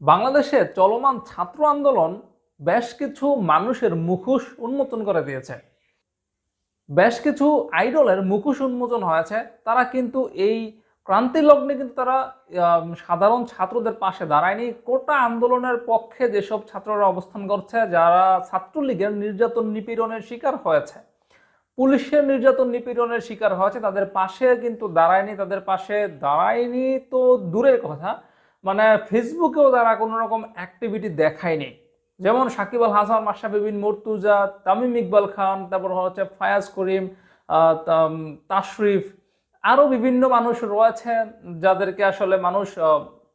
বাংলাদেশে চলমান ছাত্র আন্দোলন বেশ কিছু মানুষের মুখোশ উন্মোচন করে দিয়েছে। বেশ কিছু আইডলের মুখোশ উন্মোচন হয়েছে। তারা কিন্তু এই ক্রান্তি লগ্নে কিন্তু তারা সাধারণ ছাত্রদের পাশে দাঁড়ায়নি। কোটা আন্দোলনের পক্ষে যেসব ছাত্ররা অবস্থান করছে, যারা ছাত্রলীগের নির্যাতন নিপীড়নের শিকার হয়েছে। পুলিশের নির্যাতন নিপীড়নের শিকার হয়েছে, তাদের পাশে কিন্তু দাঁড়ায়নি, তাদের পাশে দাঁড়ায়নি তো দূরের কথা। মানে ফেসবুকেও তারা কোনো রকম অ্যাক্টিভিটি দেখায়নি। যেমন সাকিব আল হাসান, মাশরাফি বিন মর্তুজা, তামিম ইকবাল খান, তারপর হচ্ছে ফায়াজ করিম তাশরিফ আরও বিভিন্ন মানুষ রয়েছেন যাদেরকে আসলে মানুষ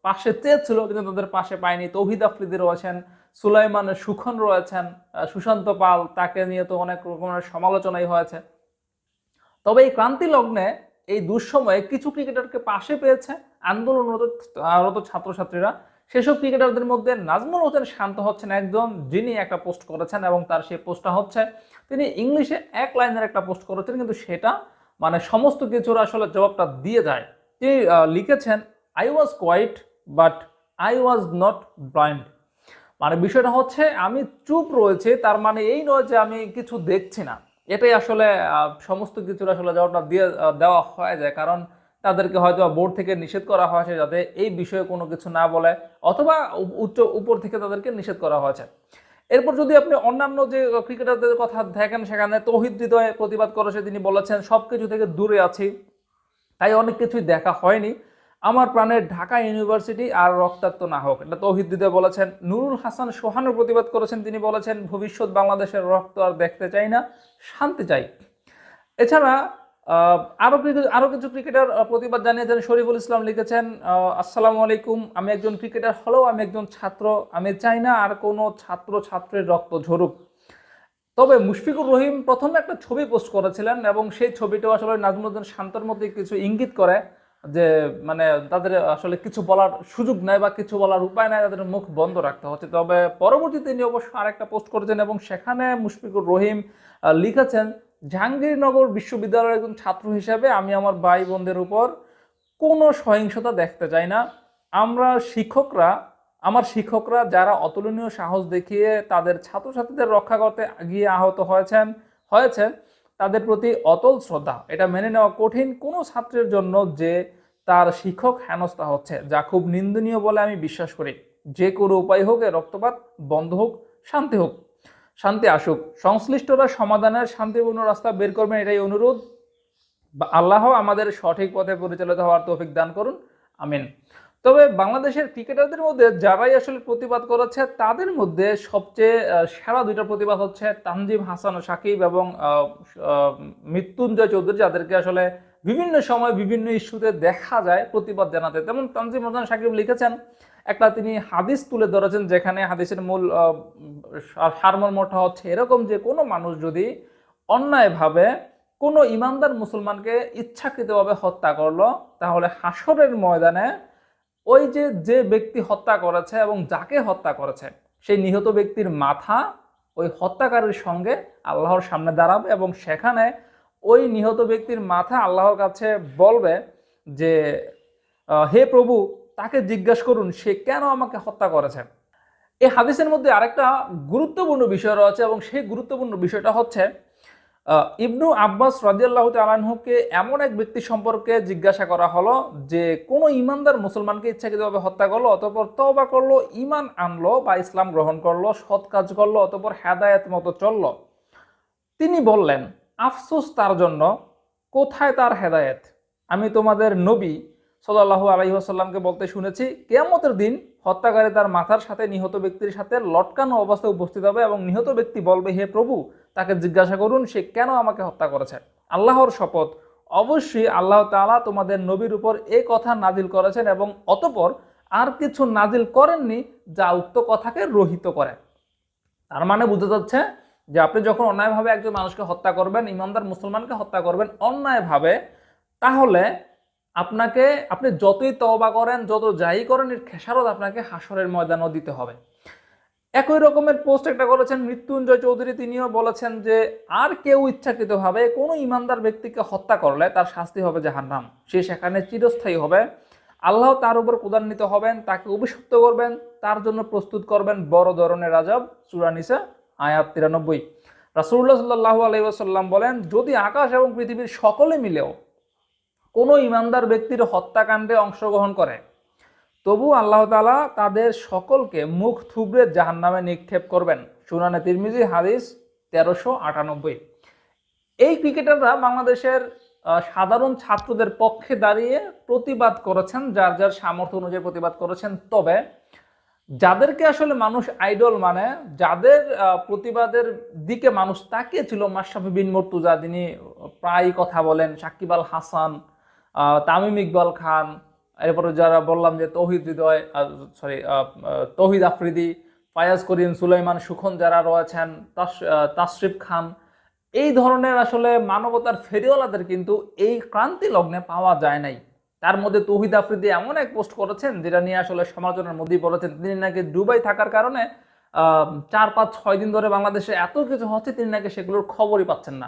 পাশে চেয়েছিল কিন্তু তাদের পাশে পায়নি। তৌহিদ আফ্রিদি রয়েছেন, সুলাইমান সুখন রয়েছেন সুশান্ত পাল, তাকে নিয়ে তো অনেক রকমের সমালোচনাই হয়েছে। তবে এই ক্রান্তি লগ্নে এই দুঃসময়ে কিছু ক্রিকেটারকে পাশে পেয়েছে আন্দোলনরত ছাত্রছাত্রীরা। সেসব ক্রিকেটারদের মধ্যে নাজমুল হোসেন শান্ত হচ্ছেন একজন যিনি একটা পোস্ট করেছেন এবং তার সেই পোস্টটা হচ্ছে, তিনি ইংলিশে এক লাইনের একটা পোস্ট করেছেন, কিন্তু সেটা মানে সমস্ত কিছুর আসলে জবাবটা দিয়ে যায়। তিনি লিখেছেন I was quite but I was not blind মানে বিষয়টা হচ্ছে, আমি চুপ রয়েছে, তার মানে এই নয় যে আমি কিছু দেখছি না। এটাই আসলে সমস্ত কিছুর আসলে জবাবটা দিয়ে দেওয়া হয়ে যায়। কারণ তাদেরকে হয়তো বোর্ড থেকে নিষেধ করা হয়েছে যাতে এই বিষয়ে কোনো কিছু না বলে, অথবা উচ্চ, উপর থেকে তাদেরকে নিষেধ করা হয়েছে। এরপর যদি আপনি অন্যান্য যে ক্রিকেটারদের কথা দেখেন সেখানে, তৌহিদ হৃদয়ে প্রতিবাদ করেছে, তিনি বলেছেন সব কিছু থেকে দূরে আছি। তাই অনেক কিছুই দেখা হয়নি। আমার প্রাণের ঢাকা ইউনিভার্সিটি আর রক্তাক্ত না হোক এটা তৌহিদ হৃদয় বলেছেন নুরুল হাসান সোহানের প্রতিবাদ করেছেন তিনি বলেছেন ভবিষ্যৎ বাংলাদেশের রক্ত আর দেখতে চাই না শান্তি চাই। এছাড়া আহ, আরও কিছু ক্রিকেটার প্রতিবাদ জানিয়েছেন শরীফুল ইসলাম লিখেছেন আসসালামু আলাইকুম আমি একজন ক্রিকেটার হলেও আমি একজন ছাত্র আমি চাই না আর কোনো ছাত্র ছাত্রীর রক্ত ঝরুক। তবে মুশফিকুর রহিম প্রথমে একটা ছবি পোস্ট করেছিলেন এবং সেই ছবিটাও আসলে নাজমুদ্দিন শান্তর মধ্যে কিছু ইঙ্গিত করে। যে মানে তাদের আসলে কিছু বলার সুযোগ নেই বা কিছু বলার উপায় নাই, তাদের মুখ বন্ধ রাখতে হচ্ছে। তবে পরবর্তীতে তিনি অবশ্য আরেকটা পোস্ট করেছেন এবং সেখানে মুশফিকুর রহিম লিখেছেন, জাহাঙ্গীরনগর বিশ্ববিদ্যালয়ের একজন ছাত্র হিসেবে আমি আমার ভাই বোনদের উপর কোনো সহিংসতা দেখতে চাই না। আমরা শিক্ষকরা, আমার শিক্ষকরা যারা অতুলনীয় সাহস দেখিয়ে তাদের ছাত্রছাত্রীদের রক্ষা করতে গিয়ে আহত হয়েছেন হয়েছে তাদের প্রতি অতল শ্রদ্ধা, এটা মেনে নেওয়া কঠিন কোনো ছাত্রের জন্য যে তার শিক্ষক হেনস্থা হচ্ছে, যা খুব নিন্দনীয় বলে আমি বিশ্বাস করি। যে কোনো উপায় হোক, এ রক্তপাত বন্ধ হোক, শান্তি হোক, শান্তি আসুক। সংশ্লিষ্টরা সমাধানের শান্তিপূর্ণ রাস্তা বের করবেন, এটাই অনুরোধ। আল্লাহ আমাদের সঠিক পথে পরিচালিত হওয়ার তৌফিক দান করুন। আমিন। তবে বাংলাদেশের ক্রিকেটারদের মধ্যে যারাই আসলে প্রতিবাদ করেছে তাদের মধ্যে সবচেয়ে সেরা দুইটা প্রতিবাদ হচ্ছে তানজিম হাসান সাকিব এবং মৃত্যুঞ্জয় চৌধুরী যাদেরকে আসলে বিভিন্ন সময় বিভিন্ন ইস্যুতে দেখা যায় প্রতিবাদ জানাতে। তেমন তানজিম হাসান সাকিব লিখেছেন একটা তিনি হাদিস তুলে ধরেছেন যেখানে হাদিসের মূল আহ, সারমর্মটা হচ্ছে এরকম যে কোনো মানুষ যদি অন্যায়ভাবে কোনো ইমানদার মুসলমানকে ইচ্ছাকৃতভাবে হত্যা করল তাহলে হাসরের ময়দানে ওই যে যে ব্যক্তি হত্যা করেছে এবং যাকে হত্যা করেছে, সেই নিহত ব্যক্তির মাথা ওই হত্যাকারীর সঙ্গে আল্লাহর সামনে দাঁড়াবে এবং সেখানে ওই নিহত ব্যক্তির মাথা আল্লাহর কাছে বলবে যে হে প্রভু, তাকে জিজ্ঞাসা করুন, সে কেন আমাকে হত্যা করেছে? এই হাদিসের মধ্যে আরেকটা গুরুত্বপূর্ণ বিষয় রয়েছে এবং সেই গুরুত্বপূর্ণ বিষয়টা হচ্ছে ইবনু আব্বাস রাজিয়াল্লাহ তালাহুকে এমন এক ব্যক্তি সম্পর্কে জিজ্ঞাসা করা হলো যে কোনো ইমানদার মুসলমানকে ইচ্ছাকৃতভাবে হত্যা করল অতপর তবা করল ইমান আনলো বা ইসলাম গ্রহণ করল, সৎ কাজ করল, অতপর হেদায়েত মতো চলল। তিনি বললেন, আফসোস তার জন্য, কোথায় তার হেদায়েত? আমি তোমাদের নবী সাল্লাল্লাহু আলাইহি ওয়াসাল্লামকে বলতে শুনেছি, কেয়ামতের দিন হত্যাকারী তার মাথার সাথে নিহত ব্যক্তির সাথে লটকানো অবস্থায় উপস্থিত হবে এবং নিহত ব্যক্তি বলবে, হে প্রভু, তাকে জিজ্ঞাসা করুন, সে কেন আমাকে হত্যা করেছে? আল্লাহর শপথ। অবশ্যই আল্লাহ তাআলা তোমাদের নবীর উপর এই কথা নাজিল করেছেন এবং অতপর আর কিছু নাজিল করেননি যা উক্ত কথাকে রহিত করে। তার মানে বোঝা যাচ্ছে যে আপনি যখন অন্যায়ভাবে একজন মানুষকে হত্যা করবেন, ইমানদার মুসলমানকে হত্যা করবেন অন্যায়ভাবে, তাহলে আপনাকে, আপনি যতই তওবা করেন, যত যাই করেন, এর খেসারত আপনাকে হাসরের ময়দানও দিতে হবে। একই রকমের পোস্ট একটা করেছেন মৃত্যুঞ্জয় চৌধুরী, তিনিও বলেছেন যে, আর কেউ ইচ্ছাকৃতভাবে কোনো ইমানদার ব্যক্তিকে হত্যা করলে তার শাস্তি হবে জাহান্নাম। সে সেখানে চিরস্থায়ী হবে। আল্লাহ তার উপর প্রদান্বিত হবেন, তাকে অভিশপ্ত করবেন, তার জন্য প্রস্তুত করবেন বড় ধরনের রাজব চূড়ানিসা আয়াত তিরানব্বই। রাসুল্লাহ সাল্লাহ আলাইসাল্লাম বলেন, যদি আকাশ এবং পৃথিবীর সকলে মিলেও কোনো ইমানদার ব্যক্তির হত্যাকাণ্ডে অংশগ্রহণ করে। তবু আল্লাহ তালা তাদের সকলকে মুখ থুবড়ে জাহান নামে নিক্ষেপ করবেন। সুনানে তিরমিজি, হাদিস তেরোশো আটানব্বই। এই ক্রিকেটাররা বাংলাদেশের সাধারণ ছাত্রদের পক্ষে দাঁড়িয়ে প্রতিবাদ করেছেন, যার যার সামর্থ্য অনুযায়ী প্রতিবাদ করেছেন। তবে যাদেরকে আসলে মানুষ আইডল মানে যাদের প্রতিবাদের দিকে মানুষ তাকিয়েছিল, মাশরাফি বিন মর্তুজা তিনি প্রায় কথা বলেন, সাকিব আল হাসান তামিম ইকবাল খান, এরপরে যারা বললাম যে তৌহিদ হৃদয় সরি তৌহিদ আফ্রিদি, ফায়াজ করিম, সুলাইমান সুখন যারা রয়েছেন তাশরিফ খান, এই ধরনের আসলে মানবতার ফেরিওয়ালাদের কিন্তু এই ক্রান্তি লগ্নে পাওয়া যায় নাই। তার মধ্যে তৌহিদ আফ্রিদি এমন এক পোস্ট করেছেন, যেটা নিয়ে আসলে সমালোচনার মধ্যেই বলেছেন তিনি নাকি দুবাই থাকার কারণে চার পাঁচ ছয় দিন ধরে বাংলাদেশে এত কিছু হচ্ছে, তিনি নাকি সেগুলোর খবরই পাচ্ছেন না।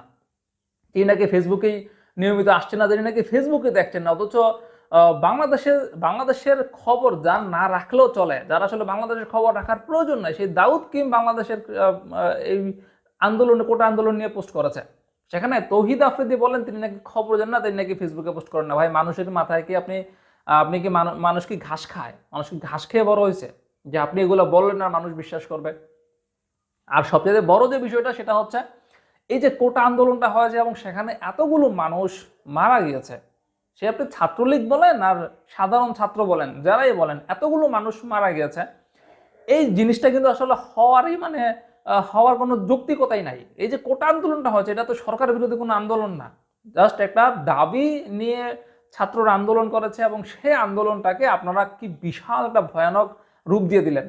তিনি নাকি ফেসবুকেই নিয়মিত আসছে না তিনি নাকি ফেসবুকে দেখছেন না, অথচ বাংলাদেশের বাংলাদেশের খবর যা না রাখলেও চলে, যারা আসলে বাংলাদেশের খবর রাখার প্রয়োজন নাই, সেই দাউদ কিম বাংলাদেশের এই আন্দোলনে, কোটা আন্দোলন নিয়ে পোস্ট করেছে। সেখানে তৌহিদ আফ্রিদি বলেন, তিনি নাকি খবর জানেন না, তিনি নাকি ফেসবুকে পোস্ট করেন না। ভাই, মানুষের মাথায় কি আপনি আপনি কি মানুষ কি ঘাস খায়? মানুষ কি ঘাস খেয়ে বড় হয়েছে? যে আপনি এগুলো বললেন না, মানুষ বিশ্বাস করবে। আর সবচেয়ে বড় যে বিষয়টা, সেটা হচ্ছে এই যে কোটা আন্দোলনটা হয়েছে এবং সেখানে এতগুলো মানুষ মারা গিয়েছে, সে আপনি ছাত্রলীগ বলেন আর সাধারণ ছাত্র বলেন, যারাই বলেন, এতগুলো মানুষ মারা গিয়েছে। এই জিনিসটা কিন্তু আসলে হওয়ারই মানে হওয়ার কোনো যৌক্তিকতাই নাই। এই যে কোটা আন্দোলনটা হয়েছে, এটা তো সরকার বিরোধী কোনো আন্দোলন না। জাস্ট একটা দাবি নিয়ে ছাত্ররা আন্দোলন করেছে এবং সেই আন্দোলনটাকে আপনারা কি বিশাল একটা ভয়ানক রূপ দিয়ে দিলেন।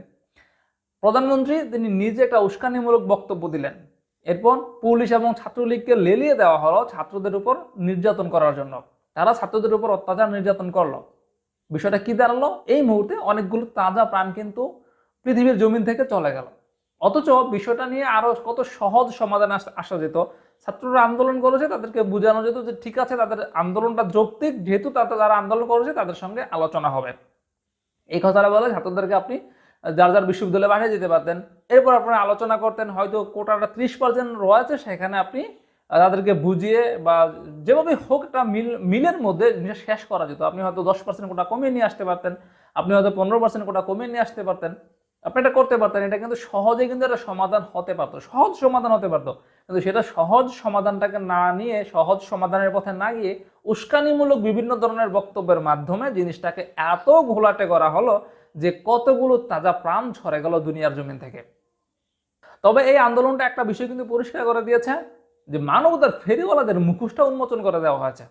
প্রধানমন্ত্রী, তিনি নিজে একটা উস্কানিমূলক বক্তব্য দিলেন। এরপর পুলিশ এবং ছাত্রলীগকে লেলিয়ে দেওয়া হলো ছাত্রদের উপর নির্যাতন করার জন্য। তারা ছাত্রদের উপর অত্যাচার নির্যাতন করল। বিষয়টা কি দাঁড়াল? এই মুহূর্তে অনেকগুলো তাজা প্রাণ কিন্তু পৃথিবীর জমিন থেকে চলে গেল। অথচ বিষয়টা নিয়ে আরও কত সহজ সমাধান আসা যেত। ছাত্ররা আন্দোলন করেছে, তাদেরকে বোঝানো যেত যে ঠিক আছে, তাদের আন্দোলনটা যৌক্তিক, যেহেতু তাতে যারা আন্দোলন করেছে, তাদের সঙ্গে আলোচনা হবে। এই কথাটা বলে ছাত্রদেরকে আপনি যার যার বিশ্ববিদ্যালয়ে পাঠিয়ে যেতে পারতেন। এরপর আপনারা আলোচনা করতেন, হয়তো কোটাটা ত্রিশ পার্সেন্ট রয়েছে, সেখানে আপনি তাদেরকে বুঝিয়ে বা যেভাবে হোক একটা মিল, মিলের মধ্যে জিনিসটা শেষ করা যেত। আপনি হয়তো দশ পার্সেন্ট কোটা কমিয়ে নিয়ে আসতে পারতেন, আপনি হয়তো পনেরো পার্সেন্ট কোটা কমিয়ে নিয়ে আসতে পারতেন। আপনি এটা করতে পারতেন, এটা কিন্তু সহজে কিন্তু একটা সমাধান হতে পারতো, সহজ সমাধান হতে পারতো। কিন্তু সেটা সহজ সমাধানটাকে না নিয়ে, সহজ সমাধানের পথে না গিয়ে উস্কানিমূলক বিভিন্ন ধরনের বক্তব্যের মাধ্যমে জিনিসটাকে এত ঘোলাটে করা হলো যে কতগুলো তাজা প্রাণ ছড়ে গেল দুনিয়ার জমিন থেকে। তবে এই আন্দোলনটা একটা বিষয় কিন্তু পরিষ্কার করে দিয়েছে যে মানবতার ফেরিওয়ালাদের মুখোশটা উন্মোচন করে দেওয়া হয়েছে।